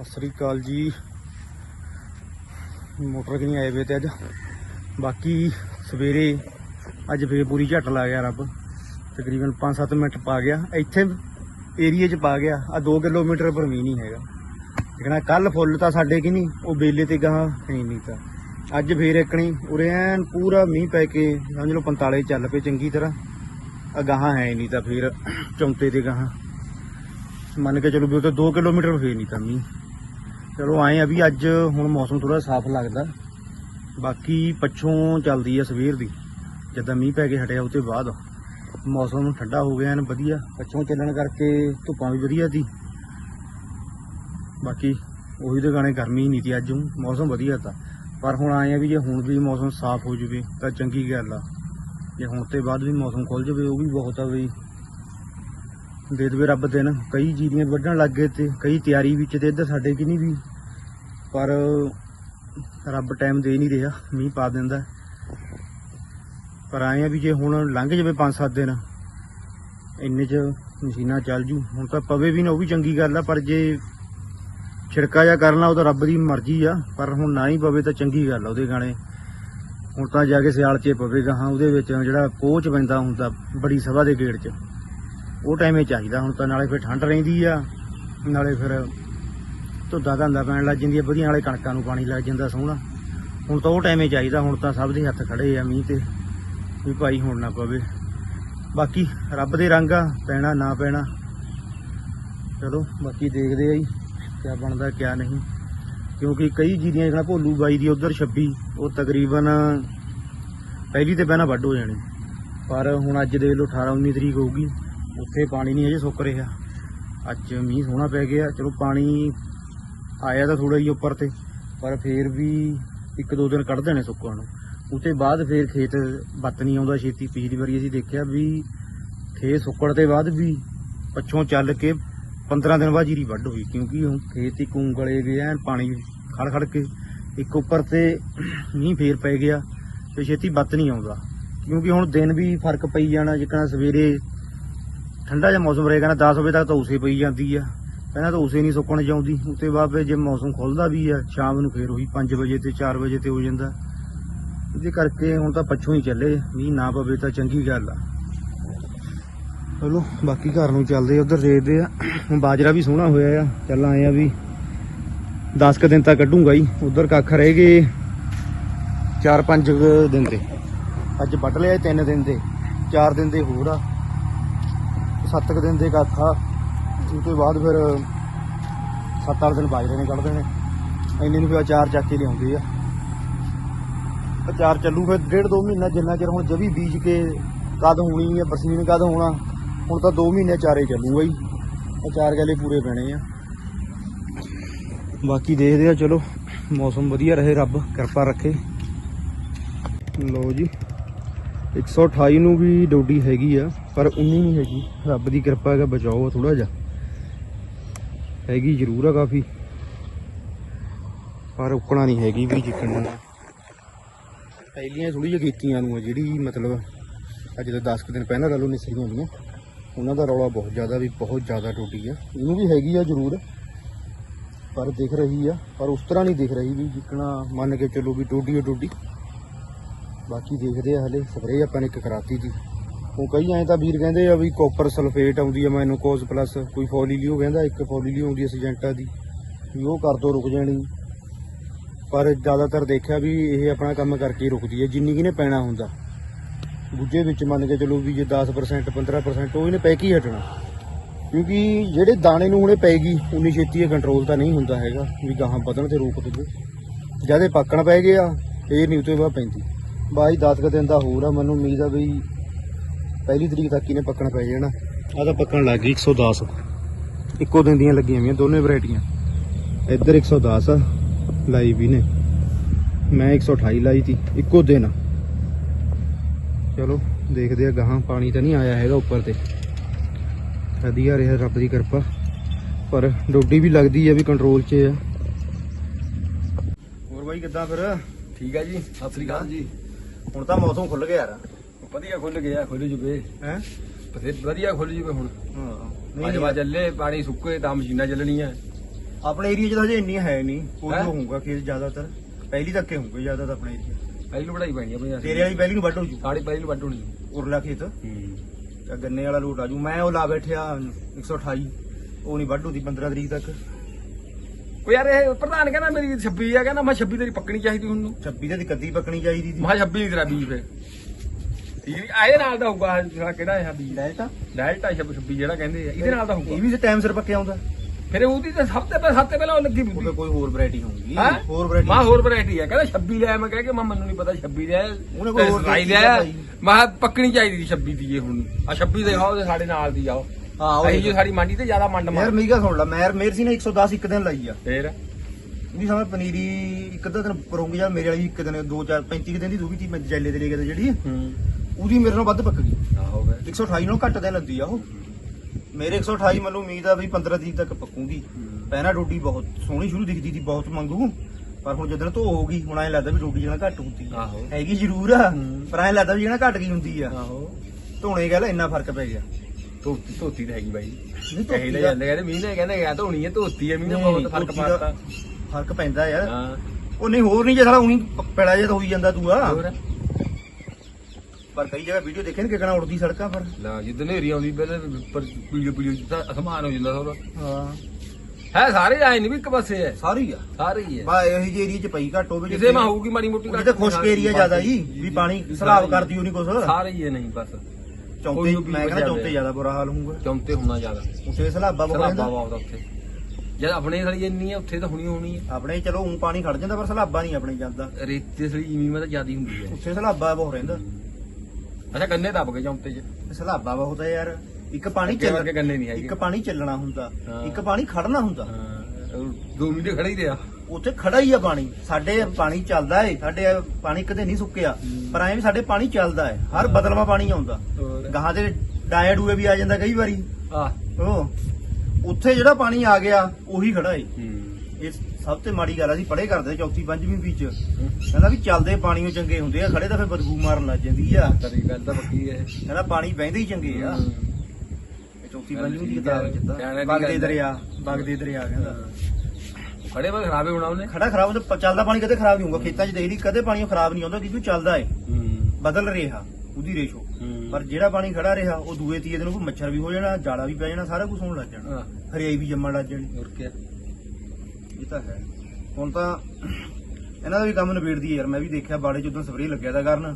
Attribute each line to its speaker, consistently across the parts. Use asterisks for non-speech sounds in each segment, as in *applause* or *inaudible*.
Speaker 1: ਸਤਿ ਸ੍ਰੀ ਅਕਾਲ ਜੀ। ਮੋਟਰ ਕਿ ਨਹੀਂ ਆਏ ਵੇ ਤੇ ਅੱਜ। ਬਾਕੀ ਸਵੇਰੇ ਅੱਜ ਫੇਰ ਪੂਰੀ ਝੱਟ ਲਾ ਗਿਆ ਰੱਬ। ਤਕਰੀਬਨ 5-7 ਮਿੰਟ ਪਾ ਗਿਆ। ਇੱਥੇ ਏਰੀਏ 'ਚ ਪਾ ਗਿਆ। ਆ 2 ਕਿਲੋਮੀਟਰ ਪਰ ਵੀ ਨਹੀਂ ਹੈਗਾ। ਲੇਕਿਨ ਕੱਲ ਫੁੱਲ ਤਾਂ ਸਾਡੇ ਕਿ ਨਹੀਂ, ਉਹ ਬੇਲੇ ਤੇ ਗਾਂ ਹੈ ਨਹੀਂ ਤਾਂ। ਅੱਜ ਫੇਰ ਇੱਕਣੀ ਉਰੇ ਐਨ ਪੂਰਾ ਮੀਂਹ ਪੈ ਕੇ ਸਮਝ ਲਓ 45 ਚੱਲ ਪਏ ਚੰਗੀ ਤਰ੍ਹਾਂ। ਆ ਗਾਹਾਂ ਹੈ ਨਹੀਂ ਤਾਂ ਫੇਰ ਚੌਂਤੇ ਤੇ ਗਾਹਾਂ। ਮੰਨ ਕੇ ਚਲੋ ਵੀ ਉਹ ਤਾਂ 2 ਕਿਲੋਮੀਟਰ ਫੇਰ ਨਹੀਂ ਤਾਂ ਮੀਂਹ। ਚਲੋ ਆਏ ਆ ਵੀ ਅੱਜ ਹੁਣ ਮੌਸਮ ਥੋੜਾ ਸਾਫ਼ ਲੱਗਦਾ। ਬਾਕੀ ਪੱਛੋਂ ਚੱਲਦੀ ਆ ਸਵੇਰ ਦੀ। ਜਦੋਂ ਮੀਂਹ ਪੈ ਕੇ ਹਟਿਆ ਉਹ ਤੋਂ ਬਾਅਦ ਮੌਸਮ ਠੰਡਾ ਹੋ ਗਿਆ ਐਨ ਵਧੀਆ। ਪੱਛੋਂ ਚੱਲਣ ਕਰਕੇ ਧੁੱਪਾਂ ਵੀ ਵਧੀਆ ਸੀ। ਬਾਕੀ ਉਹੀ ਤਾਂ ਗਾਣੇ ਗਰਮੀ ਨਹੀਂ ਸੀ ਅੱਜ ਮੌਸਮ ਵਧੀਆ ਤਾਂ। ਪਰ ਹੁਣ ਆਏ ਆ ਵੀ ਜੇ ਹੁਣ ਵੀ ਮੌਸਮ ਸਾਫ਼ ਹੋ ਜਵੇ ਤਾਂ ਚੰਗੀ ਗੱਲ ਆ। ਜੇ ਹੁਣ ਤੇ ਬਾਅਦ ਵੀ ਮੌਸਮ ਖੁੱਲ ਜਵੇ, ਉਹ ਵੀ ਬਹੁਤ ਆ ਬਈ ਦੇ ਦੇਵੇ ਰੱਬ ਦਿਨ। ਕਈ ਜੀਰੀਆਂ ਵੱਢਣ ਲੱਗ ਗਏ ਤੇ ਕਈ ਤਿਆਰੀ ਵਿੱਚ ਤੇ ਇੱਧਰ ਸਾਡੇ ਕਿ ਨਹੀਂ ਵੀ, ਪਰ ਰੱਬ ਟਾਈਮ ਦੇ ਨਹੀਂ ਰਿਹਾ, ਮੀਂਹ ਪਾ ਦਿੰਦਾ। ਪਰ ਆਏ ਆ ਵੀ ਜੇ ਹੁਣ ਲੰਘ ਜਾਵੇ 5-7 ਦਿਨ, ਇੰਨੇ ਚ ਮਸ਼ੀਨਾਂ ਚੱਲ ਜੂ। ਹੁਣ ਤਾਂ ਪਵੇ ਵੀ ਨਾ, ਉਹ ਵੀ ਚੰਗੀ ਗੱਲ ਆ, ਪਰ ਜੇ ਛਿੜਕਾ ਜਾਂ ਕਰਨਾ ਉਹ ਤਾਂ ਰੱਬ ਦੀ ਮਰਜ਼ੀ ਆ। ਪਰ ਹੁਣ ਨਾ ਹੀ ਪਵੇ ਤਾਂ ਚੰਗੀ ਗੱਲ ਆ ਉਹਦੇ ਗਾਣੇ। ਹੁਣ ਤਾਂ ਜਾ ਕੇ ਸਿਆਲ 'ਚ ਪਵੇਗਾ। ਹਾਂ, ਉਹਦੇ ਵਿੱਚ ਜਿਹੜਾ ਪੋਚ ਪੈਂਦਾ ਹੁੰਦਾ, ਬੜੀ ਸਭਾ ਦੇ ਗੇੜ 'ਚ। ਉਹ ਟਾਈਮ ਟਾਈਮੇ ਚਾਹੀਦਾ, ਹੁਣ ਤਾਂ ਨਾਲੇ ਫਿਰ ਠੰਡ ਰਹਿੰਦੀ ਆ, ਨਾਲੇ ਫਿਰ ਧੁੱਦਾ ਧੰਦਾ ਪੈਣ ਲੱਗ ਜਾਂਦੀ ਆ ਵਧੀਆ ਨਾਲੇ ਕਣਕਾਂ ਨੂੰ ਪਾਣੀ ਲੱਗ ਜਾਂਦਾ ਸੋਹਣਾ। ਹੁਣ ਤਾਂ ਉਹ ਟਾਈਮ ਇਹ ਚਾਹੀਦਾ, ਹੁਣ ਤਾਂ ਸਭ ਦੇ ਹੱਥ ਖੜੇ ਆ ਮੀਂਹ ਤੇ, ਵੀ ਭਾਈ ਹੁਣ ਨਾ ਪਵੇ। ਬਾਕੀ ਰੱਬ ਦੇ ਰੰਗ ਆ, ਪੈਣਾ ਨਾ ਪੈਣਾ। ਚਲੋ, ਬਾਕੀ ਦੇਖਦੇ ਆ ਜੀ, ਕਿਆ ਬਣਦਾ, ਕਿਆ ਨਹੀਂ। ਕਿਉਂਕਿ ਕਈ ਜੀਰੀਆਂ ਜਿਹੜਾ ਭੋਲੂ ਬਾਈ ਦੀ ਉਧਰ 26 ਉਹ ਤਕਰੀਬਨ ਪਹਿਲੀ ਤੇ ਪਹਿਲਾਂ ਵੱਢ ਹੋ ਜਾਣੀ। ਪਰ ਹੁਣ ਅੱਜ ਦੇ ਲਓ 18 19 ਤਰੀਕ ਹੋਊਗੀ। ਉੱਥੇ ਪਾਣੀ ਨਹੀਂ ਅਜੇ ਸੁੱਕ ਰਿਹਾ। ਅੱਜ ਮੀਂਹ ਸੋਹਣਾ ਪੈ ਗਿਆ। ਚਲੋ ਪਾਣੀ ਆਇਆ ਤਾਂ ਥੋੜਾ ਹੀ ਉੱਪਰ ਤੇ, ਪਰ ਫੇਰ ਵੀ ਇੱਕ ਦੋ ਦਿਨ ਕੱਢ ਦੇਣੇ ਸੁੱਕਣ ਨੂੰ। ਉਤੇ ਬਾਅਦ ਫੇਰ ਖੇਤ ਬੱਤ ਨਹੀਂ ਆਉਂਦਾ, ਛੇਤੀ ਪਿਛਲੀ ਵਾਰੀ ਅਸੀਂ ਦੇਖਿਆ ਵੀ ਖੇਤ ਸੁੱਕਣ ਤੇ ਬਾਅਦ ਵੀ ਪੱਛੋਂ ਚੱਲ ਕੇ 15 ਦਿਨ ਬਾਅਦ ਜੀਰੀ ਵੱਢ ਹੋਈ, ਕਿਉਂਕਿ ਹੁਣ ਖੇਤ ਹੀ ਕੂੰਗਲੇ ਗਏ ਐਨ, ਪਾਣੀ ਖੜ ਖੜ ਕੇ ਇੱਕ ਉੱਪਰ ਤੇ ਮੀਂਹ ਫੇਰ ਪੈ ਗਿਆ ਤੇ ਛੇਤੀ ਬੱਤ ਨਹੀਂ ਆਉਂਦਾ। ਕਿਉਂਕਿ ਹੁਣ ਦਿਨ ਵੀ ਫ਼ਰਕ ਪਈ ਜਾਣਾ ਜਿੱਕਣਾ ਸਵੇਰੇ ਠੰਡਾ ਜਿਹਾ ਮੌਸਮ ਰਹੇਗਾ ਨਾ 10 ਵਜੇ ਤੱਕ ਤਾਂ ਉਸੇ ਪਈ ਜਾਂਦੀ ਆ। ਪਹਿਲਾਂ ਤਾਂ ਉਸੇ ਨਹੀਂ ਸੁੱਕਣ ਜਾਉਂਦੀ। ਉਤੇ ਬਾਅਦ ਜੇ ਮੌਸਮ ਖੁੱਲਦਾ ਵੀ ਆ, ਸ਼ਾਮ ਨੂੰ ਫੇਰ ਉਹੀ 5 ਵਜੇ ਤੇ 4 ਵਜੇ ਤੇ ਹੋ ਜਾਂਦਾ। ਇਹਦੇ ਕਰਕੇ ਹੁਣ ਤਾਂ ਪੱਛੋਂ ਹੀ ਚੱਲੇ ਵੀ ਨਾ ਪਵੇ ਤਾਂ ਚੰਗੀ ਗੱਲ ਆ। ਚਲੋ, ਬਾਕੀ ਘਰ ਨੂੰ ਚੱਲਦੇ ਆ, ਉਧਰ ਦੇਖਦੇ ਆ। ਬਾਜਰਾ ਵੀ ਸੋਹਣਾ ਹੋਇਆ ਆ, ਚੱਲ ਆਏ ਆ ਵੀ 10 ਕ ਦਿਨ ਤਾਂ ਕੱਢੂੰਗਾ ਹੀ। ਉਧਰ ਕੱਖ ਰਹਿ ਗਏ 4-5 ਦਿਨ ਦੇ ਅੱਜ ਵੱਢ ਲਿਆ 3 ਦਿਨ ਦੇ 4 ਦਿਨ ਦੇ ਹੋਰ ਆ। 7 ਕ ਦਿਨ ਦੇ ਕੱਖ ਆ। ਉਸ ਤੋਂ ਬਾਅਦ ਫਿਰ 7-8 ਦਿਨ ਬਾਜਰੇ ਨੇ ਕੱਢਦੇ ਨੇ। ਇੰਨੇ ਨੂੰ ਫਿਰ ਅਚਾਰ ਚੱਕ ਕੇ ਲਿਆਉਂਦੇ ਆ। ਅਚਾਰ ਚੱਲੂ ਫਿਰ ਡੇਢ ਦੋ ਮਹੀਨਾ ਜਿੰਨਾ ਚਿਰ ਹੁਣ ਜਵੀ ਬੀਜ ਕੇ ਕਦ ਹੋਣੀ ਆ, ਬਰਸੀਨ ਕਦ ਹੋਣਾ, ਹੁਣ ਤਾਂ 2 ਮਹੀਨੇ ਚਾਰੇ ਚੱਲੂਗਾ ਜੀ। ਅਚਾਰ ਗਲੇ ਪੂਰੇ ਪੈਣੇ ਆ। ਬਾਕੀ ਦੇਖਦੇ ਆ, ਚਲੋ, ਮੌਸਮ ਵਧੀਆ ਰਹੇ ਰੱਬ, ਕਿਰਪਾ ਰੱਖੇ। ਲਓ ਜੀ 128 ਨੂੰ ਵੀ ਡੋਡੀ ਹੈਗੀ ਆ। ਪਰ 19 ਨਹੀਂ ਹੈਗੀ। ਰੱਬ ਦੀ ਕਿਰਪਾ ਹੈਗਾ ਬਚਾਓ ਥੋੜਾ ਜਿਹਾ। ਹੈਗੀ ਜ਼ਰੂਰ ਆ ਕਾਫੀ। ਪਰ ਉਕਣਾ ਨਹੀਂ ਹੈਗੀ ਵੀ ਜਿੱਕਣ ਨੂੰ। ਪਹਿਲੀਆਂ ਥੋੜੀ ਜਿਹੀ ਕੀਤੀਆਂ ਨੂੰ ਆ, ਜਿਹੜੀ ਮਤਲਬ ਅੱਜ ਤੋਂ 10 ਕੁ ਦਿਨ ਪਹਿਲਾਂ ਗੱਲੋਂ ਨਿਸਰੀਆਂ ਹੁੰਦੀਆਂ ਉਹਨਾਂ ਦਾ ਰੌਲਾ ਬਹੁਤ ਜ਼ਿਆਦਾ ਵੀ ਬਹੁਤ ਜ਼ਿਆਦਾ ਟੁੱਟੀ ਆ। ਇਹਨੂੰ ਵੀ ਹੈਗੀ ਆ ਜ਼ਰੂਰ। ਪਰ ਦਿਖ ਰਹੀ ਆ। ਪਰ ਉਸ ਤਰ੍ਹਾਂ ਨਹੀਂ ਦਿਖ ਰਹੀ ਵੀ ਜਿੱਕਣਾ ਮੰਨ ਕੇ ਚੱਲੋ ਵੀ ਟੋਡੀ ਓ ਟੋਡੀ ਬਾਕੀ ਦੇਖਦੇ ਆ ਹਲੇ। ਸਪਰੇਅ ਆਪਾਂ ਨੇ ਇੱਕ ਕਰਾਤੀ ਦੀ ਉਹ ਕਈ ਐਂ ਤਾਂ ਵੀਰ ਕਹਿੰਦੇ ਆ ਵੀ ਕਾਪਰ ਸਲਫੇਟ ਆਉਂਦੀ ਆ, ਮੈਨੂੰ ਕੋਸ ਪਲੱਸ ਕੋਈ ਫੋਲੀਲੀਓ ਕਹਿੰਦਾ, ਇੱਕ ਫੋਲੀਲੀਓ ਆਉਂਦੀ ਆ ਸਿਜੈਂਟਾ ਦੀ, ਵੀ ਉਹ ਕਰ ਦੋ ਰੁਕ ਜਾਣੀ। ਪਰ ਜ਼ਿਆਦਾਤਰ ਦੇਖਿਆ ਵੀ ਇਹ ਆਪਣਾ ਕੰਮ ਕਰਕੇ ਰੁਕਦੀ ਹੈ ਜਿੰਨੀ ਕਿ ਪੈਣਾ ਹੁੰਦਾ। ਦੂਜੇ ਵਿੱਚ ਮੰਨ ਕੇ ਚਲੋ ਵੀ ਜੇ 10% 15% ਉਹ ਇਹਨੇ ਪੈ ਕੇ ਹੀ ਹਟਣਾ। ਕਿਉਂਕਿ ਜਿਹੜੇ ਦਾਣੇ ਨੂੰ ਹੁਣੇ ਪੈਗੀ ਉਨੀ ਛੇਤੀ ਇਹ ਕੰਟਰੋਲ ਤਾਂ ਨਹੀਂ ਹੁੰਦਾ ਹੈਗਾ, ਵੀ ਗਾਹਾਂ ਵਧਣ ਤੇ ਰੋਕ ਦੇਵੇ। ਜਦੇ ਪੱਕਣ ਪੈ ਗਿਆ, ਫੇਰ ਨਹੀਂ ਉਤੇ ਬਾਅਦ ਪੈਂਦੀ। ਬਾਈ 10 ਕੁ ਦਿਨ ਦਾ ਹੋਰ ਆ, ਮੈਨੂੰ ਉਮੀਦ ਆ ਵੀ ਪਹਿਲੀ ਤਰੀਕ ਤੱਕ ਇਹਨੇ ਪੱਕਣ ਪੈ ਜਾਣਾ। ਆ ਤਾਂ ਪੱਕਣ ਲੱਗ ਗਈ 110 ਇੱਕੋ ਦਿਨ ਦੀਆਂ ਲੱਗੀਆਂ ਹੋਈਆਂ ਦੋਨੇ ਵੈਰਾਈਟੀਆਂ। ਇੱਧਰ 110 ਆ ਲਾਈ ਵੀ ਨੇ। ਮੈਂ 128 ਲਾਈ ਤੀ ਇੱਕੋ ਦਿਨ। ਚਲੋ ਦੇਖਦੇ ਆ ਗਾਹਾਂ ਪਾਣੀ ਤਾਂ ਨਹੀਂ ਆਇਆ ਹੈਗਾ ਉੱਪਰ ਤੇ। ਵਧੀਆ ਰਿਹਾ ਰੱਬ ਦੀ ਕਿਰਪਾ ਪਰ ਡੋਡੀ ਵੀ ਲੱਗਦੀ ਆ ਵੀ ਕੰਟਰੋਲ 'ਚ ਆ। ਹੋਰ ਬਾਈ ਕਿੱਦਾਂ ਫਿਰ?
Speaker 2: ਠੀਕ ਆ ਜੀ ਸਤਿ ਸ੍ਰੀ ਅਕਾਲ। ਜੀ
Speaker 1: ਹੁਣ ਤਾਂ ਮੌਸਮ ਖੁੱਲ ਗਿਆ ਯਾਰ।
Speaker 2: ਵਧੀਆ ਖੁੱਲ ਗਿਆ ਖੁੱਲ ਜੂਵੇ
Speaker 1: ਹੈ?
Speaker 2: ਬਥੇ ਵਧੀਆ ਖੁੱਲ ਜੂਵੇ ਹੁਣ।
Speaker 1: ਹਾਂ
Speaker 2: ਅੱਜ ਵਾ ਚੱਲੇ ਪਾਣੀ ਸੁੱਕੇ ਤਾਂ ਮਸ਼ੀਨਾਂ ਚੱਲਣੀਆਂ।
Speaker 1: ਆਪਣੇ ਏਰੀਆ 'ਚ ਤਾਂ ਹਜੇ ਇੰਨੀ ਹੈ ਨਹੀਂ। ਕੋਈ
Speaker 2: ਹੈਂ?
Speaker 1: ਹੋਊਗਾ ਖੇਤ ਜ਼ਿਆਦਾਤਰ। ਪਹਿਲੀ ਤੱਕੇ ਹੋਊਗੇ ਜ਼ਿਆਦਾ ਤਾਂ ਆਪਣੇ ਏਰੀਆ
Speaker 2: ਪਹਿਲੀ ਨੂੰ ਵਢਾਈ ਪੈਣੀ ਆ ਬਈ
Speaker 1: ਤੇਰੇ ਵਾਲੀ ਪਹਿਲੀ ਨੂੰ ਵੱਢ ਹੋ ਜੂ।
Speaker 2: ਸਾਡੀ ਪਹਿਲੀ ਨੂੰ ਵੱਢ ਹੋਣੀ
Speaker 1: ਉਰਲਾ ਖੇਤ।
Speaker 2: ਹੂੰ।
Speaker 1: ਤਾਂ ਗੰਨੇ ਵਾਲਾ ਲੋਟ ਆ ਜੂ। ਮੈਂ ਉਹ ਲਾ ਬੈਠਿਆ 128 ਉਹ ਨਹੀਂ ਵੱਢ ਹੁੰਦੀ 15 ਤਰੀਕ ਤੱਕ।
Speaker 2: ਉਹ ਯਾਰ ਇਹ ਪ੍ਰਧਾਨ ਕਹਿੰਦਾ ਮੇਰੀ 26 ਆ ਕਹਿੰਦਾ ਮੈਂ 26 ਤੇਰੀ ਪੱਕਣੀ ਚਾਹੀਦੀ ਹੁਣ। ਨੂੰ
Speaker 1: 26 ਦੀ ਕੱਦੀ ਪੱਕਣੀ ਚਾਹੀਦੀ ਸੀ।
Speaker 2: ਮੈਂ ਕਿਹਾ 26 ਨਹੀਂ ਤੇਰਾ ਬੀਜ ਫਿਰ। ਠੀਕ ਨਹੀਂ ਆਏ ਨਾਲ ਦਾ ਹੋਊਗਾ ਆਹ ਜਿਹੜਾ ਕਿਹੜਾ ਇਹ ਬੀਜ
Speaker 1: ਡੈਲਟਾ?
Speaker 2: ਡੈਲਟਾ 26 ਜਿਹੜਾ ਕਹਿੰਦੇ ਆ ਇਹਦੇ ਨਾਲ ਦਾ
Speaker 1: ਇਹ
Speaker 2: ਹੋਊਗਾ
Speaker 1: ਵੀ ਟਾਈਮ ਸਿਰ ਪੱਕਿਆ ਹੁੰਦਾ
Speaker 2: ਫਿਰ ਉਹਦੀ ਤਾਂ ਸਭ ਤੋਂ ਪਹਿਲਾਂ ਸਭ ਤੋਂ ਪਹਿਲਾਂ ਉਹ ਲੱਗੀ
Speaker 1: ਉਹ
Speaker 2: ਬੁੱਧੀ
Speaker 1: ਫਿਰ ਕੋਈ ਹੋਰ ਵੈਰਾਈਟੀ ਹੋਊਗੀ।
Speaker 2: ਹੈਂ?
Speaker 1: ਹੋਰ ਵੈਰਾਈਟੀ
Speaker 2: ਮੈਂ ਹੋਰ ਵੈਰਾਈਟੀ ਆ। ਕਹਿੰਦਾ 26 ਲਿਆ ਮੈਂ ਕਹਿ ਕੇ ਮੈਂ ਮੈਨੂੰ ਨਹੀਂ ਪਤਾ 26 ਲਿਆ
Speaker 1: ਉਹਨੇ ਕੋਈ ਹੋਰ
Speaker 2: ਰਾਈ
Speaker 1: ਚੀਜ਼
Speaker 2: ਲਿਆ
Speaker 1: ਪਾਈ।
Speaker 2: ਮੈਂ ਕਿਹਾ ਪੱਕਣੀ ਚਾਹੀਦੀ ਸੀ 26 ਦੀ ਇਹ ਹੁਣ। ਆ 26 ਦੇ ਆਓ ਤੇ ਸਾਡੇ ਨਾਲ ਦੀ ਆਓ।
Speaker 1: ਹਾਂ ਉਹ
Speaker 2: ਜੋ ਸਾਡੀ ਮੰਡੀ ਤੇ ਜ਼ਿਆਦਾ ਮੰਡ
Speaker 1: ਯਾਰ
Speaker 2: ਮਾਰ
Speaker 1: ਮੇਰੀ ਗੱਲ ਸੁਣ ਲੈ ਮੈਂ ਮੇਰ ਸੀ ਨੇ 110 ਇੱਕ ਦਿਨ ਲਾਈ ਆ।
Speaker 2: ਫੇਰ?
Speaker 1: ਉਹਦੀ ਸਮਝ ਪਨੀਰੀ ਇੱਕ ਦਿਨ ਕਰੂੰਗੀ ਜਾਂ ਮੇਰੇ ਵਾਲੀ ਇੱਕ ਦਿਨ ਦੋ ਚਾਰ 35 ਕੁ ਦਿਨ ਦੀ ਦੂਗੀ ਤੀ ਮੈਂ ਜੈਲੇ ਦੇ ਲੈ ਕੇ ਜਿਹੜੀ
Speaker 2: ਹੂੰ।
Speaker 1: ਉਹਦੀ ਮੇਰੇ ਨਾਲੋਂ ਵੱਧ ਪੱਕ ਗਈ।
Speaker 2: ਆਹੋ ਫਿਰ
Speaker 1: 128 ਨਾਲੋਂ ਘੱਟ ਦਿਨ ਲੱਦੀ ਆ ਉਹ। ਮੇਰੇ 128 ਮੈਨੂੰ ਉਮੀਦ ਆ ਵੀ 15 ਤਰੀਕ ਤੱਕ ਪੱਕੂਗੀ। ਪਹਿਲਾਂ ਡੋਡੀ ਬਹੁਤ ਸੋਹਣੀ ਸ਼ੁਰੂ ਦਿਖਦੀ ਸੀ ਬਹੁਤ ਮੰਗੂ ਪਰ ਹੁਣ ਜਦੋਂ ਧੋ ਹੋ ਗਈ ਹੁਣ ਐਂ ਲੱਗਦਾ ਵੀ ਡੋਡੀ ਜਣਾ ਘੱਟ ਹੁੰਦੀ ਆ।
Speaker 2: ਆਹੋ।
Speaker 1: ਹੈਗੀ ਜ਼ਰੂਰ ਆ। ਪਰ ਐਂ ਲੱਗਦਾ ਵੀ ਜਣਾ ਘੱਟ ਗਈ ਹੁੰਦੀ ਆ।
Speaker 2: ਆਹੋ।
Speaker 1: ਧੋਣੇ ਗੱਲ ਇੰਨਾ ਫ਼ਰਕ ਪੈ ਗਿਆ।
Speaker 2: ਧੋਤੀ ਧੋਤੀ ਤਾਂ ਹੈਗੀ ਬਾਈ।
Speaker 1: ਨਹੀਂ ਧੋਤੀ ਦਾ
Speaker 2: ਜਾਂਦੇ ਕਹਿੰਦੇ ਮੀਂਹ ਨੇ ਕਹਿੰਦੇ ਗਿਆ ਧੋਣੀ ਹੈ ਧੋਤੀ ਹੈ ਮੀਂਹ ਨੇ ਬਹੁਤ ਫ਼ਰਕ ਪਾਤਾ।
Speaker 1: ਫ਼ਰਕ ਪੈਂਦਾ ਯਾਰ।
Speaker 2: ਹਾਂ।
Speaker 1: ਉਹ ਨਹੀਂ ਹੋਰ ਨਹੀਂ ਜੇ ਸਾਲਾ ਉਹੀ ਪੈੜਾ ਜਿਹਾ ਤਾਂ ਹੋਈ ਜਾਂਦਾ ਤੂੰ ਆ। ਪਰ ਕਈ ਜਗ੍ਹਾ ਵੀਡੀਓ ਦੇਖੇ ਨੇ ਕਿਕਣਾ ਉੜਦੀ ਸੜਕਾਂ ਪਰ।
Speaker 2: ਲਾ ਜਿੱਦ ਨੇਰੀ ਆਉਂਦੀ ਪਹਿਲੇ ਪਰ ਪੀੜੋ ਪੀੜੋ ਜਿੱਦਾਂ ਅਸਮਾਨ ਹੋ ਜਾਂਦਾ ਥੋੜਾ
Speaker 1: ਹਾਂ।
Speaker 2: ਹੈ ਸਾਰੇ ਆਏ ਨਹੀਂ ਵੀ ਇੱਕ ਪਾਸੇ ਹੈ।
Speaker 1: ਸਾਰੀ ਆ।
Speaker 2: ਸਾਰੇ ਹੀ ਹੈ।
Speaker 1: ਬਾ ਇਹੋ ਜਿਹੇ ਏਰੀਆ ਚ ਪਈ ਘੱਟ ਹੋਵੇ
Speaker 2: ਕਿਸੇ ਮਾ ਹੋਊਗੀ ਮਾੜੀ ਮੋਟੀ
Speaker 1: ਜਿੱਥੇ ਖੁਸ਼ਕ ਏਰੀਆ ਜ਼ਿਆਦਾ ਜੀ ਵੀ ਪਾਣੀ ਸਲਾਬ ਕਰਦੀ ਨਹੀਂ ਕੁਛ।
Speaker 2: ਸਾਰੇ ਹੀ ਹੈ ਨਹੀਂ ਬਸ।
Speaker 1: ਚੌਂਤੇ ਮੈਂ ਕਹਿੰਦਾ ਚੌਂਤੇ। ਜ਼ਿਆਦਾ ਬੁਰਾ ਹਾਲ ਹੋਊਗਾ।
Speaker 2: ਚੌਂਤੇ ਹੋਣਾ ਜ਼ਿਆਦਾ।
Speaker 1: ਉੱਥੇ ਸਲਾਬਾ ਬਹੁਤ
Speaker 2: ਬਹੁਤ ਉੱਥੇ। ਜਦ ਆਪਣੇ ਸਾਲੀ ਇੰਨੀ ਹੈ ਉੱਥੇ ਤਾਂ ਹੋਣੀ ਹੋਣੀ ਹੈ
Speaker 1: ਆਪਣੇ ਚਲੋ ਉਂ ਪਾਣੀ ਖੜ ਜਾਂਦਾ ਪਰ ਸਲਾਬਾ ਨਹੀਂ ਆਪਣੇ ਜਾਂਦਾ
Speaker 2: ਰੇਤੇ ਸਲੀ ਜ਼ਮੀਨ ਮਾ ਤਾਂ ਜ਼ਿਆਦੀ ਹੁੰਦੀ ਹੈ।
Speaker 1: ਉੱਥੇ ਸਲਾਬਾ ਬਹੁਤ ਰਹਿੰਦਾ।
Speaker 2: ਅੱਛਾ ਗੰਨੇ ਦੱਬ ਕੇ ਚੌਂਤੇ 'ਚ
Speaker 1: ਸਲਾਬਾ ਬਹੁਤ ਹੈ ਯਾਰ ਇੱਕ ਪਾਣੀ
Speaker 2: ਅੱਗੇ ਵਰਗੇ ਗੰਨੇ ਨਹੀਂ ਹੈਗੇ।
Speaker 1: ਇੱਕ ਪਾਣੀ ਚੱਲਣਾ ਹੁੰਦਾ
Speaker 2: ਹਾਂ।
Speaker 1: ਇੱਕ ਪਾਣੀ ਖੜਨਾ ਹੁੰਦਾ।
Speaker 2: ਹਾਂ, ਦੋ ਮਿੰਟ ਖੜਾ ਹੀ ਰਿਹਾ।
Speaker 1: ਉੱਥੇ ਖੜਾ ਹੀ ਆ ਪਾਣੀ। ਸਾਡੇ ਪਾਣੀ ਚੱਲਦਾ ਏ ਸਾਡੇ ਪਾਣੀ ਕਦੇ ਨਹੀਂ ਸੁੱਕਿਆ। ਪਰ ਐਂ ਵੀ ਸਾਡੇ ਪਾਣੀ ਚੱਲਦਾ ਏ ਹਰ ਬਦਲਵਾ ਪਾਣੀ ਆਉਂਦਾ।
Speaker 2: ਹੋਰ?
Speaker 1: ਗਾਹਾਂ ਦੇ ਡਾਇਆ ਡੂਏ ਵੀ ਆ ਜਾਂਦਾ ਕਈ ਵਾਰੀ।
Speaker 2: ਆ
Speaker 1: ਉਹ ਉੱਥੇ ਜਿਹੜਾ ਪਾਣੀ ਆ ਗਿਆ ਉਹੀ ਖੜਾ ਏ।
Speaker 2: ਹੂੰ।
Speaker 1: ਸਭ ਤੋਂ ਮਾੜੀ ਗੱਲ ਆ ਸੀ ਪੜੇ ਕਰਦੇ ਚੌਥੀ ਪੰਜਵੀਂ ਵਿੱਚ ਕਹਿੰਦਾ ਵੀ ਚੱਲਦੇ ਪਾਣੀ ਉਹ ਚੰਗੇ ਹੁੰਦੇ ਆ ਖੜੇ ਤਾਂ ਫਿਰ ਬਦਬੂ ਮਾਰਨ ਲੱਗ ਜਾਂਦੀ ਆ।
Speaker 2: ਤੇਰੀ ਗੱਲ ਤਾਂ ਪੱਕੀ ਹੈ
Speaker 1: ਕਹਿੰਦਾ ਪਾਣੀ ਵਹਿੰਦੇ ਹੀ ਚੰਗੇ ਆ। ਇਹ ਚੌਥੀ ਪੰਜਵੀਂ ਦੀ ਕਿਤਾਬ
Speaker 2: ਹੈ,
Speaker 1: ਚ
Speaker 2: ਸਿਆਣੇ ਦੀ
Speaker 1: ਬਗਦੇ
Speaker 2: ਗੱਲ ਹੈ।
Speaker 1: ਦਰਿਆ ਬਗਦੇ ਦਰਿਆ ਕਹਿੰਦਾ।
Speaker 2: ਖੜੇ ਬਸ ਖਰਾਬੇ ਹੋਣਾ ਉਹਨੇ।
Speaker 1: ਖੜਾ ਖਰਾਬ ਹੁੰਦਾ ਚੱਲਦਾ ਪਾਣੀ ਕਦੇ ਖਰਾਬ ਨਹੀਂ ਹੋਊਗਾ ਖੇਤਾਂ 'ਚ ਦੇਖ ਲਈ ਕਦੇ ਪਾਣੀ ਉਹ ਖਰਾਬ ਨਹੀਂ ਆਉਂਦਾ ਕਿਉਂਕਿ ਉਹ ਚੱਲਦਾ ਏ।
Speaker 2: ਹੂੰ।
Speaker 1: ਬਦਲ ਰਿਹਾ ਉਹਦੀ ਰੇਸ਼ੋ। ਪਰ ਜਿਹੜਾ ਪਾਣੀ ਖੜਾ ਰਿਹਾ ਉਹ ਦੂਏ ਤੀਏ ਦਿਨ ਕੋਈ ਮੱਛਰ ਵੀ ਹੋ ਜਾਣਾ ਜਾਲਾ ਵੀ ਪੈ ਜਾਣਾ ਸਾਰਾ ਕੁਝ ਹੋਣ ਲੱਗ ਜਾਣਾ। ਹਰਿਆਈ ਵੀ ਜੰਮਣ ਲੱਗ ਜਾਣੀ।
Speaker 2: ਹੋਰ ਕੀ
Speaker 1: ਇਹ ਤਾਂ ਹੈ। ਹੁਣ ਤਾਂ ਇਹਨਾਂ ਦਾ ਵੀ ਕੰਮ ਨਿਬੇੜਦੀ ਯਾਰ ਮੈਂ ਵੀ ਦੇਖਿਆ ਬਾੜੇ 'ਚ ਉਦੋਂ ਸਪਰੇਅ ਲੱਗਿਆ ਤਾਂ ਕਰਨ।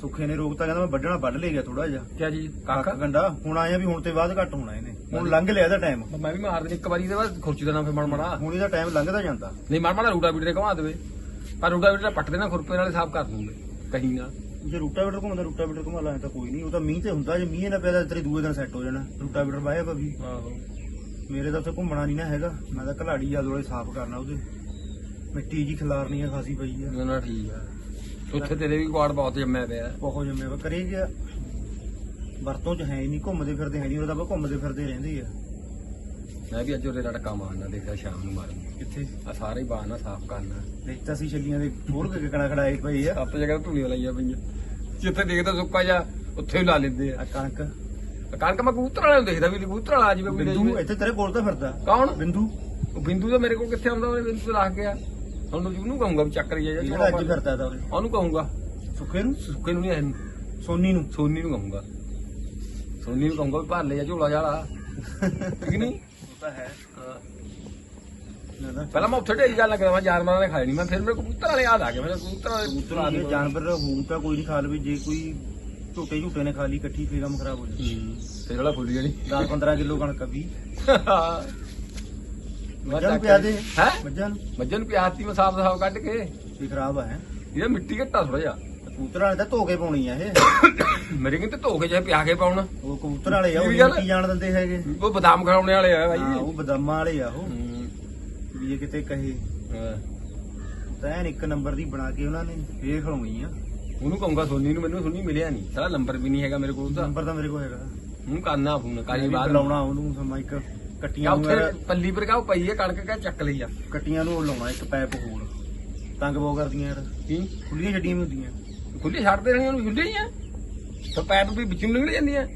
Speaker 1: ਸੁੱਖੇ ਨੇ ਰੋਕਤਾ ਕਹਿੰਦਾ ਮੈਂ ਵੱਢਣਾ ਵੱਢ ਲੈ ਗਿਆ ਥੋੜਾ ਜਿਹਾ।
Speaker 2: ਕਿਆ ਜੀ
Speaker 1: ਕਾਕਾ? ਗੰਡਾ। ਹੁਣ ਆਇਆ ਵੀ ਹੁਣ ਤੇ ਬਾਅਦ ਘੱਟ ਹੋਣਾ ਇਹਨੇ। ਹੁਣ ਲੰਘ ਲਿਆ ਇਹਦਾ ਟਾਈਮ
Speaker 2: ਮੈਂ ਵੀ ਮਾਰ ਦੇ ਇੱਕ ਵਾਰੀ ਦੇ ਬਾਅਦ ਖੁਰਚੀ ਦਾ ਨਾਮ ਫੇ ਮੜ ਮੜਾ
Speaker 1: ਹੁਣ ਇਹਦਾ ਟਾਈਮ ਲੰਘਦਾ ਜਾਂਦਾ।
Speaker 2: ਨਹੀਂ ਮੜ ਮੜਾ ਰੂਟਾ ਵੀਟੇ ਘੁਮਾ ਦੇਵੇ। ਪਰ ਰੂਟਾ ਵੀਟੇ ਪੱਟ ਦੇਣਾ ਖੁਰਪੇ ਨਾਲੇ ਸਾਫ਼ ਕਰ ਦੂੰਗੇ ਕਹੀਂ ਨਾ।
Speaker 1: ਜੇ ਰੂਟਾਵੀਟਰ ਘੁੰਮਦਾ ਰੂਟਾਵੀਟਰ ਘੁਮਾ ਲਾਂ ਤਾਂ ਕੋਈ ਨਹੀਂ। ਉਹ ਤਾਂ ਮੀਂਹ ਤੇ ਹੁੰਦਾ ਜੇ ਮੀਂਹ ਨਾ ਪਿਆ ਤਾਂ ਤੇਰੇ ਦੂਏ ਦਿਨ ਸੈੱਟ ਹੋ ਜਾਣਾ। ਰੂਟਾਵੀਟਰ ਵਾਹਿਆ ਵਾ ਵੀ।
Speaker 2: ਆਹੋ।
Speaker 1: ਮੇਰੇ ਤਾਂ ਉੱਥੇ ਘੁੰਮਣਾ ਨਹੀਂ ਨਾ ਹੈਗਾ। ਮੈਂ ਤਾਂ ਘਲਾੜੀ ਆ ਦੋਲੇ ਸਾਫ਼ ਕਰਨਾ ਉਹਦੇ। ਮਿੱਟੀ ਜੀ ਖਿਲਾਰਨੀ ਆ ਖਾਸੀ ਪਈ ਆ।
Speaker 2: ਨਾ ਨਾ ਠੀਕ ਆ। ਉੱਥੇ ਤੇਰੇ ਵੀ ਕੁਆੜ ਬਹੁਤ ਜੰਮਿਆ ਪਿਆ।
Speaker 1: ਬਹੁਤ ਜੰਮਿਆ ਵਾ ਕਰੇ ਗਿਆ ਵਰਤੋਂ ਚ ਹੈ ਹੀ ਨਹੀਂ ਘੁੰਮਦੇ ਫਿਰਦੇ ਹੈ ਨਹੀਂ ਉਹ ਤਾਂ ਬਸ ਘੁੰਮਦੇ ਫਿਰਦੇ ਰਹਿੰਦੇ ਆ।
Speaker 2: ਮੈਂ ਵੀ ਅੱਜ ਉਹਦੇ ਰੜਕਾ ਮਾਰਨਾ ਦੇਖਿਆ ਸ਼ਾਮ ਨੂੰ ਮਾਰਨ
Speaker 1: ਕਿੱਥੇ?
Speaker 2: ਆ ਸਾਰੇ ਬਾਹਨਾ ਸਾਫ਼ ਕਰਨਾ।
Speaker 1: ਦੇਖ ਤਾਂ ਸੀ ਛੱਲੀਆਂ ਦੇ ਹੋਰ ਕੇ ਕਿਕਣਾ ਖੜਾਏ ਪਏ ਆ।
Speaker 2: ਸੱਤ ਜਗ੍ਹਾ ਧੂਣੀਆਂ ਲਾਈਆਂ ਪਈਆਂ। ਜਿੱਥੇ ਦੇਖਦਾ ਸੁੱਕਾ ਜਾ ਉੱਥੇ ਹੀ ਲਾ ਲੈਂਦੇ ਆ।
Speaker 1: ਆ ਕਣਕ।
Speaker 2: ਕਣਕ ਮੈਂ ਕਬੂਤਰ ਵਾਲਿਆਂ ਨੂੰ ਦੇਖਦਾ ਵੀ ਕਬੂਤਰ ਵਾਲਾ ਆ ਜਾਵੇ ਕੋਈ
Speaker 1: ਬਿੰਦੂ। ਇੱਥੇ ਤੇਰੇ ਕੋਲ ਤਾਂ ਫਿਰਦਾ।
Speaker 2: ਕੌਣ?
Speaker 1: ਬਿੰਦੂ।
Speaker 2: ਉਹ ਬਿੰਦੂ ਤਾਂ ਮੇਰੇ ਕੋਲ ਕਿੱਥੇ ਆਉਂਦਾ ਉਹਨੇ ਬਿੰਦੂ ਰੱਖ ਗਿਆ ਉਹਨੂੰ ਉਹਨੂੰ ਕਹੂੰਗਾ ਵੀ ਚੱਕ ਲਈ ਜਾ
Speaker 1: ਜਿਹੜਾ ਅੱਜ ਫਿਰਦਾ ਤਾਂ
Speaker 2: ਉਹਨੂੰ ਕਹੂੰਗਾ।
Speaker 1: ਸੁੱਖੇ ਨੂੰ?
Speaker 2: ਸੁੱਕੇ ਨੂੰ ਨਹੀਂ ਇਹਨੂੰ
Speaker 1: ਸੋਨੀ ਨੂੰ?
Speaker 2: ਸੋਨੀ ਨੂੰ ਕਹੂੰਗਾ। ਸੋਨੀ ਨੂੰ ਕਹੂੰਗਾ ਵੀ ਭਰ ਲੈ ਜਾ ਝੋਲਾ ਜਾਲਾ ਠੀਕ ਨਹੀਂ?
Speaker 1: ਉਹ ਤਾਂ ਹੈ।
Speaker 2: ਹਾਂ। ਪਹਿਲਾਂ ਮੈਂ ਉੱਥੇ ਢੇਰੀ ਗੱਲ ਕਰਾਂ ਜਾਨਵਰਾਂ ਨੇ ਨਹੀਂ ਮੈਂ ਫਿਰ ਮੇਰੇ ਕਬੂਤਰ ਵਾਲੇ ਯਾਦ ਆ ਗਏ। ਮੇਰੇ ਕਬੂਤਰ ਵਾਲੇ
Speaker 1: ਕਬੂਤਰ ਗਏ ਜਾਨਵਰ ਹੋਊ ਤਾਂ ਕੋਈ ਨਹੀਂ ਖਾ ਲਵੇ ਜੇ ਕੋਈ ਝੋਟੇ ਝੂਟੇ ਨੇ ਖਾ ਲਈ ਇਕੱਠੀ ਫੇਰ ਕੰਮ ਖਰਾਬ ਹੋ ਜਾਣਾ
Speaker 2: ਤੇ ਜਿਹੜਾ ਫੁੱਲ ਜਾਣੀ
Speaker 1: 10 15 ਕਿਲੋ ਕਣਕ ਵੀ ਮੱਝਾਂ ਨੂੰ ਪਿਆ ਦੇ।
Speaker 2: ਹੈਂ?
Speaker 1: ਮੱਝਾਂ ਨੂੰ।
Speaker 2: ਮੱਝਾਂ ਨੂੰ ਪਿਆਤੀ ਮੈਂ ਸਾਫ਼ ਸਾਫ਼ ਕੱਢ ਕੇ।
Speaker 1: ਵੀ ਖਰਾਬ ਆ
Speaker 2: ਇਹਦਾ ਮਿੱਟੀ ਘੱਟਾ ਥੋੜਾ ਜਿਹਾ।
Speaker 1: ਕਬੂਤਰ ਵਾਲੇ ਤਾਂ ਧੋ ਕੇ ਪਾਉਣੀ ਆ ਇਹ।
Speaker 2: ਮੇਰੇ ਕਹਿੰਦੇ ਧੋ ਕੇ ਚਾਹੇ ਪਿਆ ਕੇ ਪਾਉਣਾ।
Speaker 1: ਉਹ ਕਬੂਤਰ ਵਾਲੇ ਆ ਉਹ ਨਹੀਂ ਜਾਣ ਦਿੰਦੇ ਹੈਗੇ।
Speaker 2: ਉਹ ਬਦਾਮ ਖਾਉਣੇ ਵਾਲੇ ਆ ਭਾਈ
Speaker 1: ਹਾਂ, ਉਹ ਬਦਾਮਾਂ ਵਾਲੇ ਆ ਉਹ।
Speaker 2: ਹੂੰ।
Speaker 1: ਵੀ ਇਹ ਕਿਤੇ ਕਹੇ।
Speaker 2: ਹਾਂ।
Speaker 1: ਤਾਂ ਐਨ ਇੱਕ ਨੰਬਰ ਦੀ ਬਣਾ ਕੇ ਉਹਨਾਂ ਨੇ ਫੇਰ ਖਲਾਉਣੀ ਆ
Speaker 2: ਉਹਨੂੰ ਕਹੂੰਗਾ ਸੋਨੀ ਨੂੰ ਮੈਨੂੰ ਸੋਨੀ ਮਿਲਿਆ ਨਹੀਂ। ਸਾਰਾ ਨੰਬਰ ਵੀ ਨਹੀਂ ਹੈਗਾ ਮੇਰੇ ਕੋਲ ਤਾਂ
Speaker 1: ਨੰਬਰ ਤਾਂ ਮੇਰੇ ਕੋਲ ਹੈਗਾ।
Speaker 2: ਉਹਨੂੰ ਕਰਨਾ ਫੋਨ ਕਾਲੀ
Speaker 1: ਵੀ
Speaker 2: ਬਾਅਦ
Speaker 1: ਬੁਲਾਉਣਾ ਉਹਨੂੰ
Speaker 2: ਕਿਆ
Speaker 1: ਕੱਟੀਆਂ ਨੂੰ
Speaker 2: ਪੱਲੀ ਪਰ ਕਾ ਪਈ ਹੈ ਕਣਕ ਕਾ ਚੱਕ ਲਈ ਆ?
Speaker 1: ਕੱਟੀਆਂ ਨੂੰ ਲਾਉਣਾ ਇੱਕ ਪੈਪ ਹੋਰ। ਤੰਗ ਬਹੁ ਕਰਦੀਆਂ ਯਾਰ।
Speaker 2: ਕੀ?
Speaker 1: ਖੁੱਲੀਆਂ ਛੱਡੀਆਂ ਵੀ ਹੁੰਦੀਆਂ।
Speaker 2: ਖੁੱਲੀ ਛੱਡਦੇ ਰਹਿਣੀ ਉਹਨੂੰ ਖੁੱਲੀ ਆ। ਤਾਂ ਪੈਪ ਵੀ ਵਿੱਚੋਂ ਨਿਕਲ ਜਾਂਦੀਆਂ।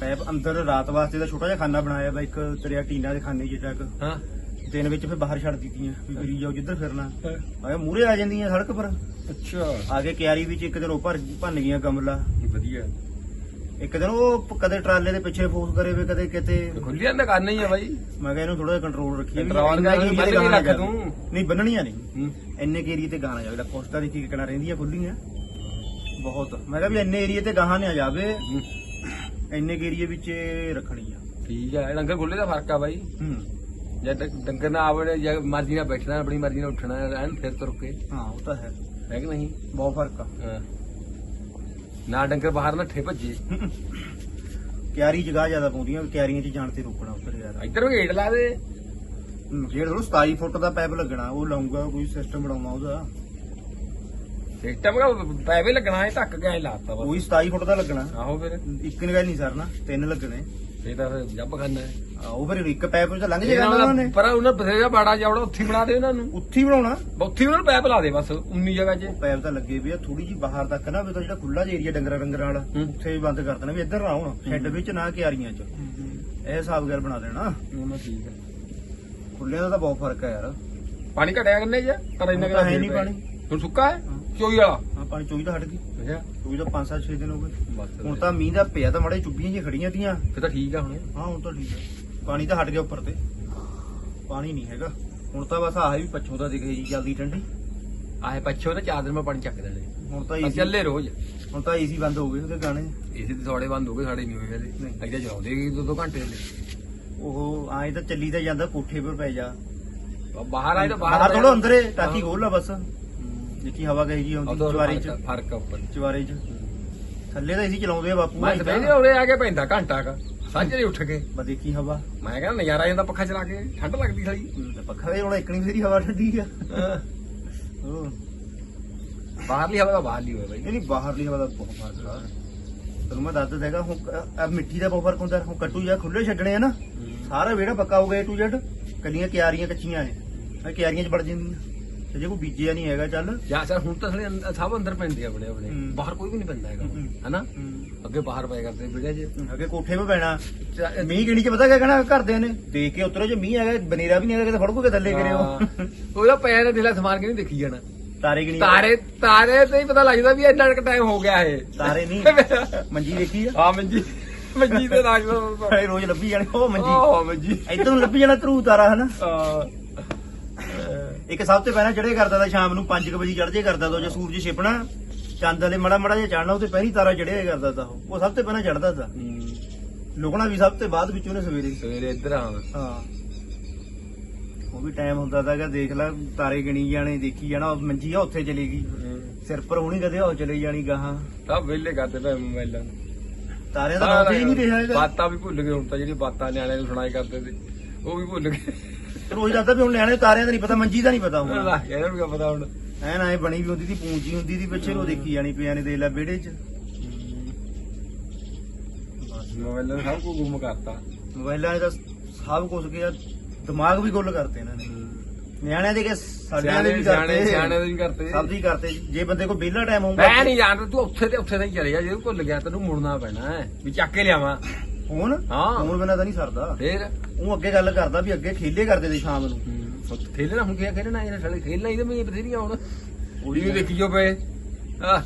Speaker 1: ਪੈਪ ਅੰਦਰ ਰਾਤ ਵਾਸਤੇ ਦਾ ਛੋਟਾ ਜਿਹਾ ਖਾਨਾ ਬਣਾਇਆ ਵਾ ਇੱਕ ਤੇਰਿਆ ਟੀਨਾ ਦੇ ਖਾਨੇ ਜਿਹਾ ਤੱਕ।
Speaker 2: ਹਾਂ।
Speaker 1: ਦਿਨ ਵਿੱਚ ਫਿਰ ਬਾਹਰ ਛੱਡ ਦਿੱਤੀਆਂ ਵੀ ਫਿਰੀ ਜਾਓ ਜਿੱਧਰ ਫਿਰਨਾ। ਆਏ ਮੂਰੇ ਆ ਜਾਂਦੀਆਂ ਸੜਕ ਪਰ।
Speaker 2: ਅੱਛਾ।
Speaker 1: ਆ ਕੇ ਕਿਆਰੀ ਵਿੱਚ ਇੱਕ ਦਿਨ ਉਹ ਭਰ ਭੰਨ ਗਈਆਂ ਗਮਲਾ।
Speaker 2: ਵਧੀਆ।
Speaker 1: ਇੱਕ ਦਿਨ ਉਹ ਕਦੇ ਟਰਾਲੇ ਦੇ ਪਿੱਛੇ ਫੋਰਸ ਕਰੇ ਵੇ ਕਦੇ ਕਿਤੇ।
Speaker 2: ਖੁੱਲੀ ਜਾਂਦਾ ਕਰਨਾ ਹੀ ਆ ਬਾਈ।
Speaker 1: ਮੈਂ ਕਿਹਾ ਇਹਨੂੰ ਥੋੜਾ ਜਿਹਾ ਕੰਟਰੋਲ ਰੱਖੀਏ ਵੀ
Speaker 2: Control
Speaker 1: ਇੰਨਾ
Speaker 2: ਕਰ,
Speaker 1: ਏਰੀਏ
Speaker 2: ਬੰਨ
Speaker 1: ਤੇ
Speaker 2: ਕੇ ਰੱਖ। ਤੂੰ।
Speaker 1: ਨਹੀਂ ਬੰਨਣੀਆਂ ਨਹੀਂ। ਇੰਨੇ ਏਰੀਏ ਤੇ ਗਾਣਾ ਜਾਵੇ ਕੋਸਟਾ ਦੀ ਕੀ ਕਿਹੜਾ ਰਹਿੰਦੀਆਂ ਖੁੱਲੀਆਂ ਬਹੁਤ। ਮੈਂ ਕਿਹਾ ਵੀ ਇੰਨੇ ਏਰੀਏ ਤੇ ਗਾਹਾਂ ਨਾ ਜਾਵੇ। ਇੰਨੇ ਏਰੀਏ ਵਿੱਚ ਰੱਖਣੀ ਆ
Speaker 2: ਠੀਕ ਆ ਡੰਗਰ ਖੁੱਲੇ ਦਾ ਫ਼ਰਕ ਆ ਬਾਈ।
Speaker 1: ਹੂੰ।
Speaker 2: ਜੇ ਡੰ- ਡੰਗਰ ਨਾ ਆਵਣੇ ਜਾਂ ਮਰਜ਼ੀ ਨਾਲ ਬੈਠਣਾ ਆਪਣੀ ਮਰਜ਼ੀ ਨਾਲ ਉੱਠਣਾ ਐਨ ਫਿਰ ਤੁਰ ਕੇ।
Speaker 1: ਹਾਂ ਉਹ ਤਾਂ ਹੈ।
Speaker 2: ਹੈ ਕਿ ਨਹੀਂ?
Speaker 1: ਬਹੁਤ ਫ਼ਰਕ ਆ।
Speaker 2: ਹਾਂ। ਨਾ ਡੰਗਰ ਬਾਹਰ ਨੱਠੇ ਭੱਜੇ।
Speaker 1: ਕਿਆਰੀ ਜਗ੍ਹਾ ਜ਼ਿਆਦਾ ਪਾਉਂਦੀਆਂ ਕਿਆਰੀਆਂ 'ਚ ਜਾਣ ਤੇ ਰੋਕਣਾ ਉੱਧਰ ਯਾਰ।
Speaker 2: ਇੱਧਰ ਵੀ ਗੇਟ ਲਾ ਦੇ।
Speaker 1: ਜਿਹੜਾ ਥੋੜਾ 27 ਫੁੱਟ ਦਾ ਪਾਈਪ ਲੱਗਣਾ ਉਹ ਲਾਉਂਗਾ ਕੋਈ ਸਿਸਟਮ ਬਣਾਉਣਾ ਉਹਦਾ।
Speaker 2: ਸਿਸਟਮ ਦਾ ਪੈਵੇ ਲੱਗਣਾ ਹੈ ਧੱਕ ਕੇ ਐਂ ਲਾਤਾ ਬਸ।
Speaker 1: ਉਹੀ 27 ਫੁੱਟ ਦਾ ਲੱਗਣਾ।
Speaker 2: ਆਹੋ ਫਿਰ।
Speaker 1: ਇੱਕ ਨਿਗਾਹ ਨਹੀਂ ਸਰਨਾ ਤਿੰਨ ਲੱਗਣੇ।
Speaker 2: ਇਹ ਤਾਂ ਫਿਰ ਜੱਬ ਖਾਨਾ ਹੈ।
Speaker 1: ਆ, ਉਹ ਫਿਰ ਇੱਕ ਪਾਈਪ 'ਚ ਤਾਂ ਲੰਘ ਜਾਏਗਾ ਉਹਨਾਂ ਨੇ।
Speaker 2: ਪਰ ਉਹਨਾਂ ਬਥੇਰਾ ਬਾੜਾ ਜਾਵੜਾ ਉੱਥੇ ਹੀ ਬਣਾ ਦੇ ਉਹਨਾਂ ਨੂੰ।
Speaker 1: ਉੱਥੇ ਹੀ ਬਣਾਉਣਾ।
Speaker 2: ਉੱਥੇ ਹੀ ਉਹਨਾਂ ਨੂੰ ਪੈਪ ਲਾ ਦੇ ਬਸ 19 ਜਗ੍ਹਾ 'ਚ।
Speaker 1: ਪੈਪ ਤਾਂ ਲੱਗੇ ਵੀ ਆ ਥੋੜੀ ਜੀ ਬਾਹਰ ਤੱਕ ਨਾ ਵੀ ਤਾਂ ਜਿਹੜਾ ਖੁੱਲਾ ਏਰੀਆ ਡੰਗਰਾਂ ਡੰਗਰਾਂ ਵਾਲਾ
Speaker 2: ਹੂੰ।
Speaker 1: ਉੱਥੇ ਵੀ ਬੰਦ ਕਰ ਦੇਣਾ ਵੀ ਇੱਧਰ ਨਾ ਆਉਣ ਸ਼ੈੱਡ ਵਿੱਚ ਨਾ ਕਿਆਰੀਆਂ 'ਚ। ਇਹ ਹਿਸਾਬ ਗੱਲ ਬਣਾ ਦੇਣਾ।
Speaker 2: ਉਹਨਾਂ ਠੀਕ ਹੈ।
Speaker 1: ਖੁੱਲਿਆਂ ਦਾ ਤਾਂ ਬਹੁਤ ਫ਼ਰਕ ਹੈ ਯਾਰ।
Speaker 2: ਪਾਣੀ ਘਟਿਆ ਕਿੰਨੇ ਜਾਂ ਪਰ ਇੰਨਾ
Speaker 1: ਹੁਣ ਤਾਂ
Speaker 2: ਕੁ
Speaker 1: ਹੈ ਨਹੀਂ। ਪਾਣੀ।
Speaker 2: ਹੁਣ ਸੁੱਕਾ ਹਾਂ। ਚੋਈ ਵਾਲਾ
Speaker 1: ਹਾਂ ਪਾਣੀ ਚੋਈ ਤਾਂ ਹਟ ਗਈ।
Speaker 2: ਅੱਛਾ।
Speaker 1: ਚੋਈ ਤਾਂ 5-7 6 ਦਿਨ ਹੋ ਗਏ।
Speaker 2: ਬਸ
Speaker 1: ਹੁਣ ਤਾਂ ਮੀਂਹ ਦਾ ਪਿਆ ਤਾਂ ਮੜੇ ਚੁੱਭੀਆਂ ਜਿਹੀਆਂ ਖੜੀਆਂ ਤੀਆਂ।
Speaker 2: ਫਿਰ ਤਾਂ ਠੀਕ ਆ ਹੁਣ।
Speaker 1: ਹਾਂ ਹੁਣ ਤਾਂ ਠੀਕ ਹੈ ਪਾਣੀ ਤਾਂ ਹਟ ਗਿਆ ਉੱਪਰ ਤੇ। ਪਾਣੀ ਨਹੀਂ ਹੈਗਾ। ਹੁਣ ਤਾਂ ਬਸ ਆਹ ਵੀ ਪੱਛੋਂ ਦਾ ਦਿਖੇ ਜੀ ਜਲਦੀ ਠੰਡੀ।
Speaker 2: ਆਏ ਪੱਛੋ ਤੇ ਚਾਰ ਦਿਨ ਮੈਂ ਪਾਣੀ ਚੱਕ ਦੇਣੇ
Speaker 1: ਹੁਣ ਤਾਂ ਏਸੀ
Speaker 2: ਚੱਲੇ ਰੋਜ਼।
Speaker 1: ਹੁਣ ਤਾਂ ਏਸੀ ਬੰਦ ਹੋ ਗਏ ਉਹਦੇ ਗਾਣੇ।
Speaker 2: ਇਸੇ ਤੇ ਥੋੜੇ ਬੰਦ ਹੋ ਗਏ ਸਾਡੇ ਨਹੀਂ ਹੋਏ ਹਲੇ। ਅੱਗੇ ਚਲਾਉਂਦੇ ਗਏ ਦੋ ਦੋ ਘੰਟੇ ਹਲੇ
Speaker 1: ਉਹ ਆਏ ਤਾਂ ਚੱਲੀ ਤਾਂ ਜਾਂਦਾ ਕੋਠੇ 'ਪਰ ਪੈ ਜਾ।
Speaker 2: ਬਾਹਰ ਆਏ ਤਾਂ
Speaker 1: ਬਾਹਰ
Speaker 2: ਬਾਹਰ
Speaker 1: ਥੋੜਾ ਅੰਦਰੇ ਟਾਕੀ ਖੋਲ ਲਾ ਬਸ। ਦੇਖੀ ਹਵਾ ਕਹੀ ਜੀ ਆਉਂਦੀ ਚਵਾਰੇ 'ਚ।
Speaker 2: ਫ਼ਰਕ ਉੱਪਰ।
Speaker 1: ਚਵਾਰੇ 'ਚ। ਥੱਲੇ ਤਾਂ ਏਸੀ ਚਲਾਉਂਦੇ ਆ ਬਾਪੂ
Speaker 2: ਮੈਂ ਸਵੇਰੇ ਉਰੇ ਆ ਕੇ ਪੈਂਦਾ ਘੰਟਾ ਕ। ਸਾਜਰੇ ਉੱਠ ਕੇ।
Speaker 1: ਬਸ ਦੇਖੀ ਹਵਾ।
Speaker 2: ਮੈਂ ਕਹਿੰਦਾ ਨਜ਼ਾਰਾ ਜਾਂਦਾ ਪੱਖਾ ਚਲਾ ਕੇ ਠੰਡ ਲੱਗਦੀ ਸਾਲੀ।
Speaker 1: ਪੱਖਾ ਦੇ ਹੁਣ ਇੱਕਣੀ ਫੇਰੀ ਹਵਾ ਠੰਡੀ ਆ। ਹੋਰ।
Speaker 2: ਬਾਹਰਲੀ ਹਵਾ ਤਾਂ ਬਾਹਰਲੀ ਹੋਵੇ ਬਾਈ।
Speaker 1: ਨਹੀਂ ਬਾਹਰਲੀ ਹਵਾ ਦਾ ਬਹੁਤ ਫ਼ਰਕ ਆ। ਤੈਨੂੰ ਮੈਂ ਦੱਸ ਦੇਗਾ ਹੁਣ ਮਿੱਟੀ ਦਾ ਬਹੁਤ ਫ਼ਰਕ ਹੁੰਦਾ ਹੁਣ ਕੱਟੂ ਜਾਂ ਖੁੱਲੇ ਛੱਡਣੇ ਆ ਨਾ ਸਾਰਾ ਵਿਹੜਾ ਪੱਕਾ ਹੋ ਗਿਆ A to Z ਕੱਲੀਆਂ ਕਿਆਰੀਆਂ ਕੱਚੀਆਂ ਨੇ। ਇਹ ਕਿਆਰੀਆਂ 'ਚ ਵੜ ਜਾਂਦੀਆਂ। ਤੇ ਜੇ ਕੋਈ ਬੀਜਿਆ ਨਹੀਂ ਹੈਗਾ ਚੱਲ।
Speaker 2: ਜਾਂ ਸਰ ਹੁਣ ਤਾਂ ਸਾਰੇ ਅੰਦ- ਸਭ ਅੰਦਰ ਪੈਂਦੇ ਆ ਆਪਣੇ ਆਪਣੇ।
Speaker 1: ਹੂੰ।
Speaker 2: ਬਾਹਰ ਕੋਈ ਵੀ ਨਹੀਂ ਪੈਂਦਾ ਹੈਗਾ
Speaker 1: ਹੂੰ।
Speaker 2: ਹਨਾ? ਅੱਗੇ ਬਾਹਰ ਪਏ ਕਰਦੇ ਵਿੜੇ 'ਚ
Speaker 1: ਅੱਗੇ ਕੋਠੇ 'ਤੇ ਪੈਣਾ ਮੀਂਹ ਕਿਣੀ 'ਚ ਪਤਾ ਕਿਆ ਕਹਿਣਾ ਘਰਦਿਆਂ ਨੇ? ਦੇਖ ਕੇ ਉਤਰੋ ਜੇ ਮੀਂਹ ਹੈਗਾ ਬਨੇਰਾ ਵੀ ਨਹੀਂ ਹੈਗਾ ਕਿਤੇ ਫੜਕੋ ਕੇ ਥੱਲੇ ਕਰਿਓ
Speaker 2: ਹਾਂ। ਉਹਦਾ ਪੈਰ ਨੇ ਦਿਲਾ ਸਮਾਨ ਕੇ ਨਹੀਂ ਦੇਖੀ ਜਾਣਾ?
Speaker 1: ਤਾਰੇ ਕਿਣੀ
Speaker 2: ਤਾਰੇ ਤਾਰੇ ਤੇ ਹੀ ਪਤਾ ਲੱਗਦਾ ਵੀ ਇੰਨਾ ਟਾਈਮ ਹੋ ਗਿਆ ਇਹ।
Speaker 1: ਤਾਰੇ ਨਹੀਂ। ਮੰਜੀ ਦੇਖੀ ਆ?
Speaker 2: ਆ ਮੰਜੀ। ਮੰਜੀ ਤੇ ਰਾਜ
Speaker 1: ਇਹ ਰੋਜ਼ ਲੱਭੀ ਜਾਣੇ ਉਹ ਮੰਜੀ।
Speaker 2: ਉਹ ਮੰਜੀ।
Speaker 1: ਇੱਧਰ ਨੂੰ ਲੱਭੀ ਜਾਣਾ ਧਰੂ ਤਾਰਾ ਹਨਾ?
Speaker 2: ਆ
Speaker 1: ਇੱਕ ਸਭ ਤੋਂ ਪਹਿਲਾਂ ਚੜੇ ਕਰਦਾ ਤਾਂ ਸ਼ਾਮ ਨੂੰ 5 ਵਜੇ ਚੜ ਜੇ ਕਰਦਾ ਤਾਂ ਜੇ ਸੂਰਜ ਛਿਪਣਾ ਚੰਦ ਵਾਲੇ ਮੜਾ ਮੜਾ ਜਿਹਾ ਚੜਨਾ ਉਹਤੇ ਪਹਿਲੀ ਤਾਰਾ ਚੜਿਆ ਕਰਦਾ ਤਾਂ ਉਹ। ਸਭ ਤੋਂ ਪਹਿਲਾਂ ਚੜਦਾ ਤਾਂ। ਲੁਕਣਾ ਵੀ ਸਭ ਤੋਂ ਬਾਅਦ ਵਿੱਚ ਉਹਨੇ ਸਵੇਰੇ
Speaker 2: ਸਵੇਰੇ ਇੱਧਰ ਆ
Speaker 1: ਹਾਂ। ਉਹ ਵੀ ਟਾਈਮ ਹੁੰਦਾ ਤਾਂ ਕਿ ਦੇਖ ਲੈ ਤਾਰੇ ਗਿਣੀ ਜਾਣੇ ਦੇਖੀ ਜਾਣਾ ਉਹ ਮੰਜੀ ਆ ਉੱਥੇ ਚਲੀ ਗਈ। ਸਿਰ ਪਰ ਹੋਣੀ ਕਦੇ ਉਹ ਚਲੀ ਜਾਣੀ ਗਾਹਾਂ।
Speaker 2: ਸਭ ਵਿਹਲੇ ਕਰਦੇ ਪਏ ਮੋਬਾਈਲਾਂ ਨੂੰ।
Speaker 1: ਤਾਰਿਆਂ ਦਾ ਨਾਮ ਹੀ ਨਹੀਂ ਰਿਹਾ
Speaker 2: ਬਾਤਾਂ ਵੀ ਭੁੱਲ ਗਏ ਹੁਣ ਤਾਂ ਜਿਹੜੀ ਬਾਤਾਂ ਨਿਆਣਿਆਂ ਨੂੰ ਸੁਣਾਈ ਕਰਦੇ ਸੀ ਉਹ ਵੀ ਭੁੱਲ ਗਏ।
Speaker 1: ਰੋਜ਼ ਦੱਸਦਾ ਵੀ ਹੁਣ ਲੈਣੇ ਤਾਰਿਆਂ ਦਾ ਨਹੀਂ ਪਤਾ ਮੰਜੀ ਦਾ ਨਹੀਂ ਪਤਾ ਹੁਣ।
Speaker 2: ਅੱਲਾ ਇਹਨਾਂ ਨੂੰ ਕੀ ਪਤਾ ਹੁਣ
Speaker 1: ਐਨ ਐ ਬਣੀ ਵੀ ਹੁੰਦੀ ਸੀ ਪੂੰਜੀ ਹੁੰਦੀ ਸੀ ਪਿੱਛੇ ਉਹ ਦੇਖੀ ਜਾਣੀ ਪਿਆ ਨੇ ਦੇਖ ਲੈ ਵਿਹੜੇ 'ਚ।
Speaker 2: ਮੋਬਾਈਲਾਂ ਨੇ ਸਭ ਕੁਝ ਗੁੰਮ ਕਰਤਾ।
Speaker 1: ਮੋਬਾਈਲਾਂ 'ਚ ਤਾਂ ਸਭ ਕੁਝ ਗਿਆ ਦਿਮਾਗ ਵੀ ਗੁੱਲ ਕਰਤੇ ਇਹਨਾਂ ਨੇ। ਨਿਆਣਿਆਂ ਦੇ ਕੇ ਸਾਡਿਆਂ ਦੇ ਵੀ ਕਰਤੇ।
Speaker 2: ਸਿਆਣੇ ਦੇ ਵੀ ਕਰਤੇ।
Speaker 1: ਸਭ ਦੀ ਕਰਤੇ। ਜੇ ਬੰਦੇ ਕੋਲ ਵਿਹਲਾ ਟਾਈਮ ਹੋਊਗਾ
Speaker 2: ਮੈਂ ਨਹੀਂ ਜਾਣਦਾ ਤੂੰ ਉੱਥੇ ਤੇ ਉੱਥੇ ਤਾਂ ਹੀ ਚਲੇ ਜਾ ਜੇ ਭੁੱਲ ਗਿਆ ਤੈਨੂੰ ਮੁੜਨਾ ਪੈਣਾ ਹੈ ਵੀ ਚੱਕ ਕੇ ਲਿਆਵਾਂ।
Speaker 1: ਫੋਨ?
Speaker 2: ਹਾਂ।
Speaker 1: ਫੋਨ ਬਿਨਾਂ ਤਾਂ ਨਹੀਂ ਸਰਦਾ।
Speaker 2: ਫੇਰ?
Speaker 1: ਉਹ ਅੱਗੇ ਗੱਲ ਕਰਦਾ ਵੀ ਅੱਗੇ ਖੇਲੇ ਕਰਦੇ ਸੀ ਸ਼ਾਮ ਨੂੰ।
Speaker 2: ਖੇਲਣਾ ਹੁਣ ਕੀ ਆ, ਖੇਲਣਾ ਇਹਨਾਂ ਸਾਲੇ? ਖੇਲਣਾ ਇਹਦੇ ਮੈਂ ਬਥੇਰੀਆਂ ਹੁਣ।
Speaker 1: ਉਹੀ
Speaker 2: ਉਹਦੀ ਦੇਖੀ ਜੋ ਪਏ। ਆ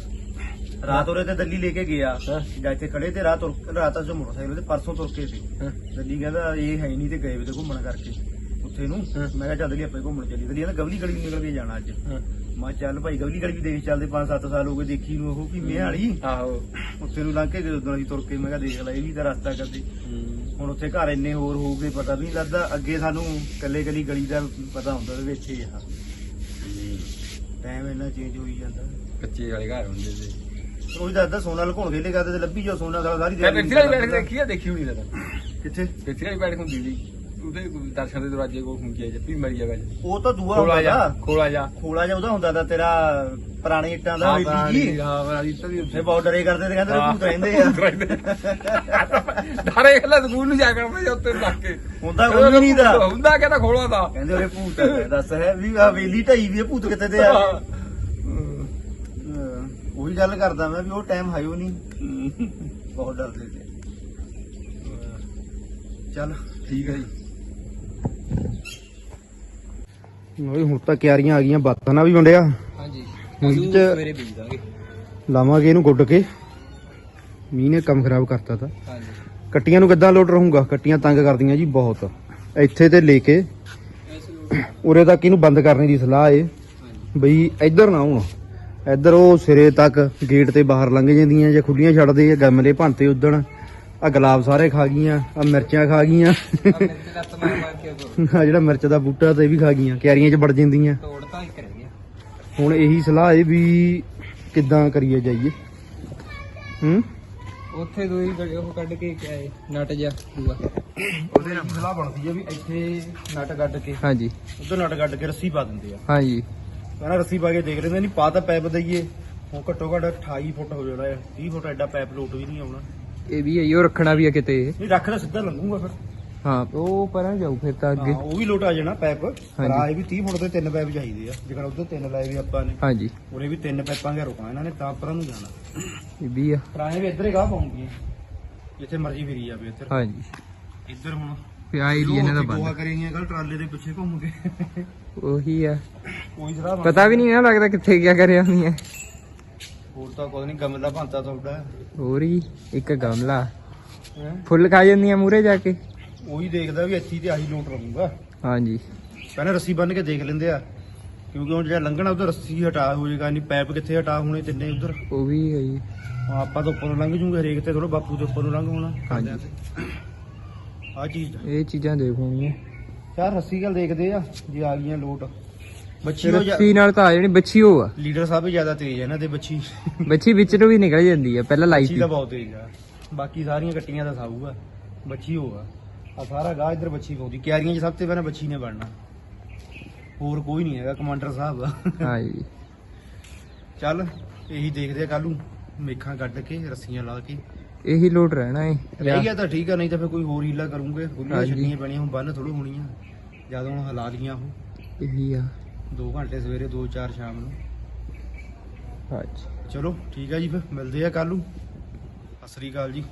Speaker 1: ਰਾਤ ਉਰੇ ਤੇ ਦਿੱਲੀ ਲੈ ਕੇ ਗਿਆ।
Speaker 2: ਹਾਂ।
Speaker 1: ਜਾਂ ਇੱਥੇ ਖੜੇ ਤੇ ਰਾਤ ਤੁਰ- ਰਾਤ ਅਸ ਮੋਟਰਸਾਈਕਲ ਤੇ ਪਰਸੋਂ ਤੁਰ ਕੇ ਸੀ।
Speaker 2: ਹਾਂ।
Speaker 1: ਦਿੱਲੀ ਕਹਿੰਦਾ ਇਹ ਹੈ ਹੀ ਨਹੀਂ ਤੇ ਗਏ ਵੇ ਤੇ ਘੁੰਮਣ ਕਰਕੇ। ਉੱਥੇ ਨੂੰ
Speaker 2: ਹਾਂ।
Speaker 1: ਮੈਂ ਕਿਹਾ ਚੱਲ ਲਈ ਆਪਾਂ ਘੁੰਮਣ ਚੱਲੀ ਦਿੱਲੀ ਕਹਿੰਦਾ ਗਵਲੀ ਗਲੀ ਨਿਕਲ ਕੇ ਜਾਣਾ ਅੱਜ।
Speaker 2: ਹਾਂ।
Speaker 1: ਮੈਂ ਚੱਲ ਭਾਈ ਗਵਲੀ ਗਲੀ ਵੀ ਦੇਖ ਚੱਲਦੇ 5-7 ਸਾਲ ਹੋ ਗਏ ਦੇਖੀ ਨੂੰ ਉਹ ਭੀਮੇ ਵਾਲੀ।
Speaker 2: ਆਹੋ।
Speaker 1: ਉੱਥੇ ਨੂੰ ਲੰਘ ਕੇ ਜਦੋਂ ਅਸੀਂ ਤੁਰ ਕੇ ਮੈਂ ਕਿਹਾ ਦੇਖ ਲੈ ਇਹ ਵੀ ਤਾਂ ਰਸਤਾ ਕਰਦੇ। ਹੁਣ ਉੱਥੇ ਘਰ ਇੰਨੇ ਹੋਰ ਹੋ ਗਏ ਪਤਾ ਨਹੀਂ ਲੱਗਦਾ। ਅੱਗੇ ਸਾਨੂੰ ਕੱਲੇ ਕੱਲੀ ਗਲੀ ਦਾ ਪਤਾ ਹੁੰਦਾ ਵੀ ਇੱਥੇ ਹੀ ਆ। ਟਾਈਮ ਇੰਨਾ ਚੇਂਜ ਹੋਈ ਜਾਂਦਾ।
Speaker 2: ਕੱਚੇ ਵਾਲੇ ਘਰ ਹੁੰਦੇ ਸੀ।
Speaker 1: ਉਹ ਦੱਸਦਾ ਸੋਨਾ ਲੁਕਾਉਣ ਵੇਲੇ ਕਰਦੇ ਤੇ ਲੱਭੀ ਜੋ ਸੋਨਾ ਸਾਰੀ
Speaker 2: ਦੇਖੀ ਆ ਦੇਖੀ ਹੋਣੀ ਤਾਂ
Speaker 1: ਕਿੱਥੇ?
Speaker 2: ਪਿੱਛੇ ਵਾਲੀ ਬੈਠ ਹੁੰਦੀ ਸੀ। ਉਹਦੇ ਦਰਸ਼ਨ ਦੇ ਦਰਵਾਜ਼ੇ ਕੋਲ ਹੁੰਦੀ ਹੈ ਜੱਪੀ ਮਰੀ ਜਗ੍ਹਾ 'ਚ
Speaker 1: ਉਹ ਤਾਂ ਦੂਆ
Speaker 2: ਖੋਲਾ
Speaker 1: ਹੁੰਦਾ
Speaker 2: ਜਾ
Speaker 1: ਜਾ
Speaker 2: ਖੋਲਾ ਜਾ।
Speaker 1: ਖੋਲਾ ਜਿਹਾ ਉਹਦਾ ਹੁੰਦਾ ਤਾਂ ਤੇਰਾ ਪੁਰਾਣੀ ਇੱਟਾਂ ਦਾ
Speaker 2: ਹਾਂ
Speaker 1: ਵੇਲੀ ਜੀ
Speaker 2: ਹਾਂ ਬਰਾਦੀ ਤਾਂ
Speaker 1: ਇਹ ਬਹੁਤ ਡਰੇ ਕਰਦੇ ਤੇ ਕਹਿੰਦੇ ਨੇ ਭੂਤ ਰਹਿੰਦੇ ਆ।
Speaker 2: ਡਾਰੇ ਖਲਾ *laughs* ਸਕੂਲ ਨੂੰ ਜਾ ਕੇ ਮੈਂ ਉੱਤੇ ਲੱਗ ਕੇ।
Speaker 1: ਹੁੰਦਾ ਕੋਈ ਵੀ ਨਹੀਂ ਦਾ
Speaker 2: ਹੁੰਦਾ ਕਹਿੰਦਾ ਖੋਲਾ ਦਾ
Speaker 1: ਕਹਿੰਦੇ ਉਹਰੇ ਭੂਤ ਹੈ ਦੱਸ ਹੈ ਵੀ ਹਵੇਲੀ ਢਾਈ ਵੀ ਇਹ ਭੂਤ ਕਿੱਥੇ ਤੇ ਆ? ਉਹੀ ਗੱਲ ਕਰਦਾ ਮੈਂ ਵੀ ਉਹ ਟਾਈਮ ਹਾਇਓ ਨਹੀਂ। ਬਹੁਤ ਡਰਦੇ ਤੇ। ਚੱਲ
Speaker 2: ਠੀਕ ਹੈ ਜੀ।
Speaker 1: ਓਏ ਹੁਣ ਤਾਂ ਕਿਆਰੀਆਂ ਆ ਗਈਆਂ ਬਾਤਾਂ ਵੀ ਵੰਡਿਆ
Speaker 3: ਹਾਂਜੀ।
Speaker 1: ਹੁਣ ਚ-
Speaker 3: ਸਵੇਰੇ ਬੀਜ ਦਾਂਗੇ।
Speaker 1: ਲਾਵਾਂਗੇ ਇਹਨੂੰ ਗੁੱਡ ਕੇ। ਮੀਂਹ ਨੇ ਕੰਮ ਖਰਾਬ ਕਰਤਾ ਤਾ।
Speaker 3: ਹਾਂਜੀ।
Speaker 1: ਕੱਟੀਆਂ ਨੂੰ ਕਿੱਦਾਂ ਲੋਡ ਰਹੂੰਗਾ? ਕੱਟੀਆਂ ਤੰਗ ਕਰਦੀਆਂ ਜੀ ਬਹੁਤ। ਇੱਥੇ ਤੇ ਲੈ ਕੇ ਉਰੇ ਤੱਕ ਇਹਨੂੰ ਬੰਦ ਕਰਨ ਦੀ ਸਲਾਹ ਏ। ਬਈ ਇੱਧਰ ਨਾ ਆਉਣ। ਇੱਧਰ ਉਹ ਸਿਰੇ ਤੱਕ ਗੇਟ ਤੇ ਬਾਹਰ ਲੰਘ ਜਾਂਦੀਆਂ ਜਾਂ ਖੁੱਲੀਆਂ ਛੱਡਦੇ ਆ ਗਮਲੇ ਭੰਤੇ ਉਦਣ। ਆ ਗੁਲਾਬ ਸਾਰੇ ਖਾ ਗਈਆਂ ਆ ਮਿਰਚਾਂ ਖਾ ਗਈਆਂ।
Speaker 3: ਆ ਉਹ
Speaker 1: ਜਿਹੜਾ ਮਿਰਚ ਦਾ ਬੂਟਾ ਤੇ ਵੀ ਖਾ ਗਈਆਂ ਕਿਆਰੀਆਂ 'ਚ ਵੜ ਜਾਂਦੀਆਂ।
Speaker 3: ਗਿਆ
Speaker 1: ਹੁਣ ਇਹੀ ਸਲਾਹ ਏ ਵੀ ਕਿੱਦਾਂ ਕਰੀਏ ਜਾਈਏ। ਹੂੰ?
Speaker 3: ਉੱਥੇ ਦੋਈ ਉਹ ਕੱਢ ਕੇ ਹੈ ਨਟ ਜਾ ਦੂਆ
Speaker 1: ਉਹਦੇ ਨਾਲ ਸਲਾਹ ਬਣਦੀ ਆ ਵੀ ਇੱਥੇ ਨਟ ਗੱਡ ਕੇ
Speaker 3: ਹਾਂਜੀ।
Speaker 1: ਉਧਰ ਨਟ ਗੱਡ ਕੇ ਰੱਸੀ ਪਾ ਦਿੰਦੇ ਆ।
Speaker 3: ਹਾਂਜੀ।
Speaker 1: ਕਹਿੰਦਾ ਰੱਸੀ ਪਾ ਕੇ ਦੇਖ ਲੈਂਦੇ ਨਹੀਂ ਪਾ ਤਾਂ ਪੈਪ ਦਈਏ। ਹੁਣ ਘੱਟੋ ਘੱਟ 28 ਫੁੱਟ ਹੋ ਜਾਣਾ ਹੈ 30 ਫੁੱਟ ਐਡਾ ਪੈਪ ਲੋਟ ਵੀ ਨਹੀਂ ਆਉਣਾ।
Speaker 3: ਇਹ ਵੀ ਹੈ ਉਹ ਰੱਖਣਾ ਵੀ ਆ ਕਿਤੇ
Speaker 1: ਨਹੀਂ ਰੱਖ ਤਾਂ ਸਿੱਧਾ ਲੰਘੂਗਾ ਫਿਰ।
Speaker 3: ਹਾਂ ਉਹ ਪਰਾਂ ਜਾਊ ਫਿਰ ਤਾਂ ਅੱਗੇ।
Speaker 1: ਹਾਂ ਉਹ ਵੀ ਲੋਟ ਆ ਜਾਣਾ ਪੈਪ। ਆਏ ਵੀ 30 ਫੁੱਟ ਦੇ ਤਿੰਨ ਪੈਪ ਚਾਹੀਦੇ ਆ। ਜੇਕਰ ਉਧਰ ਤਿੰਨ ਲਾਏ ਵੀ ਆਪਾਂ ਨੇ।
Speaker 3: ਹਾਂਜੀ।
Speaker 1: ਉਰੇ ਵੀ ਤਿੰਨ ਪੈਪਾਂ ਘੇ ਰੁਕਣਾ ਇਹਨਾਂ ਨੇ ਤਾਂ ਪਰਾਂ ਨੂੰ ਜਾਣਾ।
Speaker 3: ਇਹ ਵੀ ਆ।
Speaker 1: ਪੁਰਾਣੇ ਵੀ ਇੱਧਰ ਹੀ ਗਾਹ ਪਾਉਂਗੀਆਂ ਜਿੱਥੇ ਮਰਜ਼ੀ ਫਿਰੀ ਜਾਵੇ ਇੱਧਰ।
Speaker 3: ਹਾਂਜੀ।
Speaker 1: ਇੱਧਰ ਹੁਣ
Speaker 3: ਫਿਰ ਆ ਏਰੀਆ ਇਹਨਾਂ ਦਾ
Speaker 1: ਗੋਹਾ
Speaker 3: ਬੰਦ।
Speaker 1: ਕਰੇਗੀਆਂ ਕੱਲ ਟਰਾਲੇ ਦੇ ਪਿੱਛੇ ਘੁੰਮ ਕੇ।
Speaker 3: ਉਹੀ ਆ।
Speaker 1: ਕੋਈ ਸਲਾਹ
Speaker 3: ਪਤਾ ਵੀ ਨਹੀਂ ਨਾ ਲੱਗਦਾ ਕਿੱਥੇ ਗਿਆ ਕਰਿਆ ਹੁੰਦੀਆਂ
Speaker 1: ਹੋਰ ਤਾਂ ਕੋਈ ਨਹੀਂ ਗਮਲਾ ਭੰਤਾ ਤੁਹਾਡਾ।
Speaker 3: ਹੋਰ ਹੀ ਇੱਕ ਗਮਲਾ।
Speaker 1: ਹੈ?
Speaker 3: ਫੁੱਲ ਖਾ ਜਾਂਦੀਆਂ ਮੂਰੇ ਜਾ ਕੇ?
Speaker 1: ਉਹੀ ਦੇਖਦਾ ਵੀ ਇੱਥੇ ਤੇ ਆਹੀ ਲੋਟ ਰਹੂਗਾ।
Speaker 3: ਹਾਂਜੀ।
Speaker 1: ਪਹਿਲਾਂ ਰੱਸੀ ਬੰਨ ਕੇ ਦੇਖ ਲੈਂਦੇ ਆ ਕਿਉਂਕਿ ਹੁਣ ਜਿਹੜਾ ਲੰਘਣਾ ਉਧਰ ਰੱਸੀ ਹਟਾ ਹੋ ਜਾਏਗਾ ਨਹੀਂ ਪੈਪ ਕਿੱਥੇ ਹਟਾ ਹੋਣੇ ਤਿੰਨੇ ਉਧਰ?
Speaker 3: ਉਹ ਵੀ ਹੈ ਜੀ।
Speaker 1: ਆਪਾਂ ਤਾਂ ਉੱਪਰੋਂ ਲੰਘ ਜੂਗੇ ਹਰੇਕ ਤੇ ਥੋੜਾ ਬਾਪੂ ਦੇ ਉੱਪਰੋਂ ਲੰਘ ਹੋਣਾ।
Speaker 3: ਹਾਂਜੀ।
Speaker 1: ਆ ਚੀਜ਼।
Speaker 3: ਇਹ ਚੀਜ਼ਾਂ ਦੇਖੋਣੀਆਂ
Speaker 1: ਯਾਰ ਰੱਸੀ ਗੱਲ ਦੇਖਦੇ ਆ ਜੇ ਆ ਗਈਆਂ ਲੋਟ। ਬੱਚੀ ਹੋ ਜਾ
Speaker 3: ਰੱਸੀ ਨਾਲ ਤਾਂ ਆ ਜਿਹੜੀ ਬੱਚੀ ਉਹ ਆ।
Speaker 1: ਲੀਡਰ ਸਾਹਿਬ ਵੀ ਜ਼ਿਆਦਾ ਤੇਜ਼ ਹੈ ਇਹਨਾਂ ਦੇ ਬੱਚੀ।
Speaker 3: ਬੱਚੀ ਵਿੱਚ ਨੂੰ ਵੀ ਨਿਕਲ ਜਾਂਦੀ ਆ ਪਹਿਲਾਂ ਲਾਈ
Speaker 1: ਬੱਚੀ
Speaker 3: ਸੀ
Speaker 1: ਤਾਂ ਬਹੁਤ ਤੇਜ਼ ਆ। ਬਾਕੀ ਸਾਰੀਆਂ ਕੱਟੀਆਂ ਦਾ ਸਾਊ ਆ। ਬੱਚੀ ਹੋ ਆ। ਆ ਸਾਰਾ ਗਾਹ ਇੱਧਰ ਬੱਚੀ ਪਾਉਂਦੀ। ਕਿਆਰੀਆਂ 'ਚ ਸਭ ਤੋਂ ਪਹਿਲਾਂ ਬੱਚੀ ਨੇ ਬਣਨਾ। ਹੋਰ ਕੋਈ ਨਹੀਂ ਹੈਗਾ ਕਮਾਂਡਰ ਸਾਹਿਬ ਆ।
Speaker 3: ਹਾਂਜੀ
Speaker 1: ਚੱਲ ਇਹੀ ਦੇਖਦੇ ਆ ਕੱਲ ਨੂੰ। ਮੇਖਾਂ ਕੱਢ ਕੇ ਰੱਸੀਆਂ ਲਾ ਕੇ।
Speaker 3: ਇਹੀ ਲੋਟ ਰਹਿਣਾ ਏ।
Speaker 1: ਰਹਿ ਗਿਆ ਤਾਂ ਠੀਕ ਆ ਨਹੀਂ ਤਾਂ ਫਿਰ ਕੋਈ ਹੋਰ ਹੀਲਾ ਕਰੂੰਗੇ। ਖੁੱਲੀਆਂ
Speaker 3: ਹਾਂਜੀ।
Speaker 1: ਛੱਡੀਆਂ ਪੈਣੀਆਂ ਹੁਣ ਬੰਨ ਥੋੜੂ ਹੋਣੀਆਂ। ਜਦ ਹੁਣ ਹਲਾ ਲੀਆਂ ਉਹ।
Speaker 3: ਇਹੀ ਆ।
Speaker 1: 2 ਘੰਟੇ ਸਵੇਰੇ 2 4 ਸ਼ਾਮ ਨੂੰ।
Speaker 3: ਹਾਂਜੀ
Speaker 1: ਚਲੋ ਠੀਕ ਆ ਜੀ ਫਿਰ ਮਿਲਦੇ ਆ ਕੱਲ ਨੂੰ। ਸਤਿ ਸ੍ਰੀ ਅਕਾਲ ਜੀ।